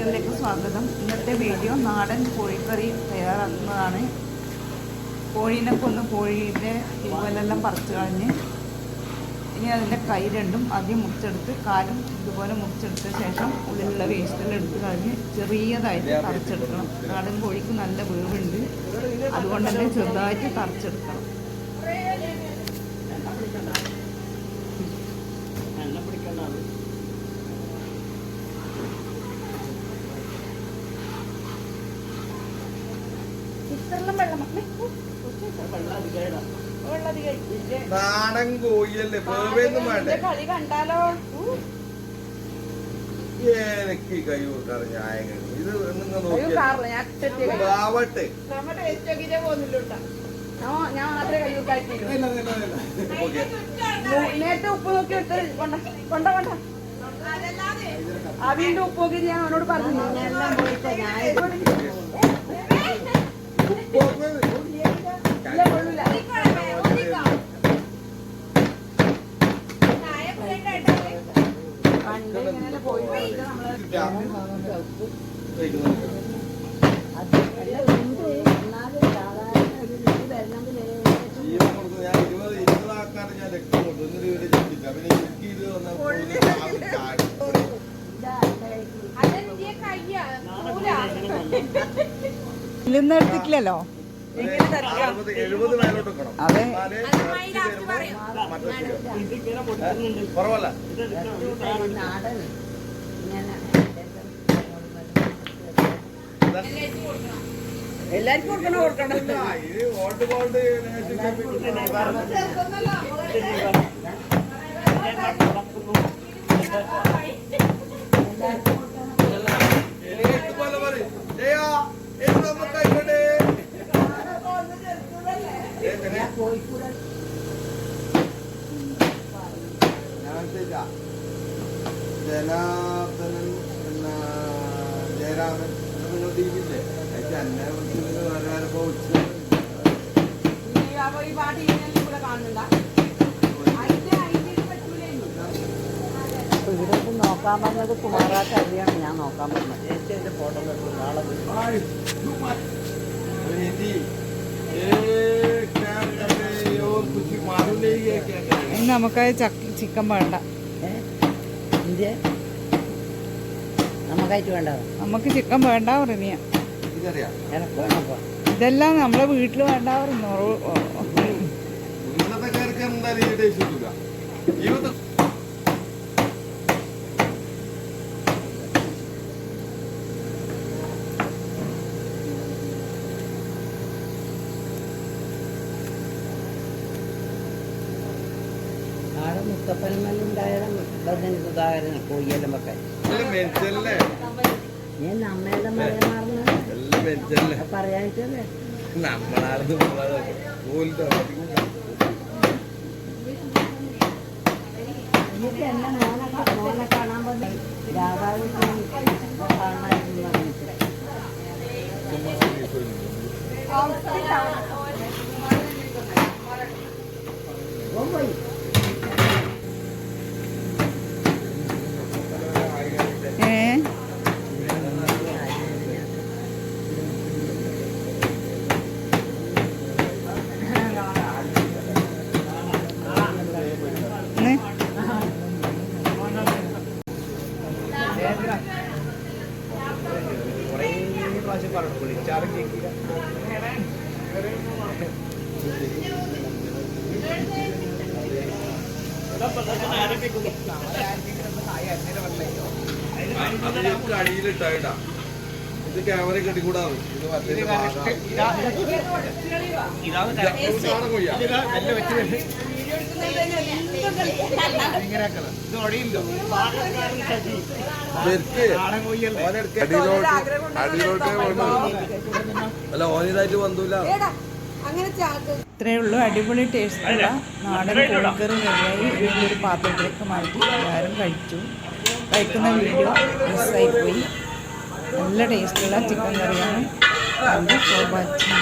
കിച്ചണിലേക്ക് സ്വാഗതം. ഇന്നത്തെ വീഡിയോ നാടൻ കോഴിക്കറി തയ്യാറാക്കുന്നതാണ്. കോഴീനെ കൊന്ന് കോഴിയുടെ ഇതുപോലെല്ലാം പറിച്ചു കളഞ്ഞ് ഇനി അതിന്റെ കൈ രണ്ടും ആദ്യം മുറിച്ചെടുത്ത് കാലും ഇതുപോലെ മുറിച്ചെടുത്ത ശേഷം ഉള്ളിലുള്ള വേസ്റ്റെല്ലാം എടുത്ത് കളഞ്ഞ് ചെറിയതായിട്ട് തറച്ചെടുക്കണം. നാടൻ കോഴിക്ക് നല്ല വേവുണ്ട്. അതുകൊണ്ട് തന്നെ ചെറുതായിട്ട് തറച്ചെടുക്കണം. നല്ല പിടിക്കേണ്ട വെള്ളം. നാടൻ കോഴിയല്ലേ വേവേന്നും വേണ്ടേ? കളി കണ്ടാലോ? എനിക്ക് കൈ ഞാൻ ഇത് നിങ്ങൾ നോക്കിയാ. ആവട്ടെ. ഞാൻ മാത്രമേ കൈ നേരത്തെ ഉപ്പ് നോക്കി ഇട്ട് കൊണ്ട കൊണ്ട കൊണ്ട. ആ വീണ്ടും ഉപ്പ് നോക്കി ഞാൻ അവനോട് പറഞ്ഞു ജീവൻ കൊടുത്തു ഞാൻ ഇരുപത് ഇരുപത് ആൾക്കാരെ ഞാൻ രക്തം കൊടുത്തു എന്നിട്ട് ഇവരെ ചിന്തിച്ചു പിന്നെ എനിക്ക് ഇത് വന്നപ്പോൾ എടുക്കണം. എടുത്തിട്ടില്ലല്ലോ. അതെ. എല്ലാവർക്കും കൊടുക്കണോ? കൊടുക്കണോ? ഇല്ല, ചോദിച്ചാ, ജനാർദ്ദനൻ പിന്നെ ജയരാമൻ നിങ്ങൾ ടീമില്ലേ എനിക്ക് എന്നെ വിളിച്ചിട്ട് വേറെ വിളിച്ചു ഈ പാട്ട് കൂടെ കാണുന്നുണ്ടാ? ഇവിടേക്ക് നോക്കാൻ പറഞ്ഞത് കുമാറാട്ട് അറിയാണ് ഞാൻ നോക്കാൻ പറഞ്ഞത് ചേച്ചി അതിന്റെ ഫോട്ടോ. നാളെ ഇനി നമുക്ക് ചിക്കൻ വേണ്ട നമുക്ക് ചിക്കൻ വേണ്ട പറഞ്ഞ ഇതെല്ലാം നമ്മളെ വീട്ടിൽ വേണ്ട പറഞ്ഞു നമ്മളാണെന്ന് പോലും എന്നിട്ട് എന്നെ മോനെ മോനെ കാണാൻ വന്ന് രാധാവ് കാണാനായിരുന്നു പറഞ്ഞിട്ട് അടിയിലിട്ടായിട്ടാ ഇത് ക്യാമറ ഇത് മറ്റേ ഓനെടുക്ക അടിയിലോട്ട് അടിയിലോട്ടേ വന്നു അല്ല ഓനിതായിട്ട് വന്നില്ല ഇത്രയേ ഉള്ളൂ. അടിപൊളി ടേസ്റ്റ് നാടൻ കോഴിക്കറി റെഡിയായി. വലിയൊരു ഒരു പാത്രത്തിലേക്ക് മാറ്റി എല്ലാവരും കഴിച്ചു. കഴിക്കുന്ന വീഡിയോ മിസ്സായിപ്പോയി നല്ല ടേസ്റ്റുള്ള ചിക്കൻ കറിയാണ്. Thank you for watching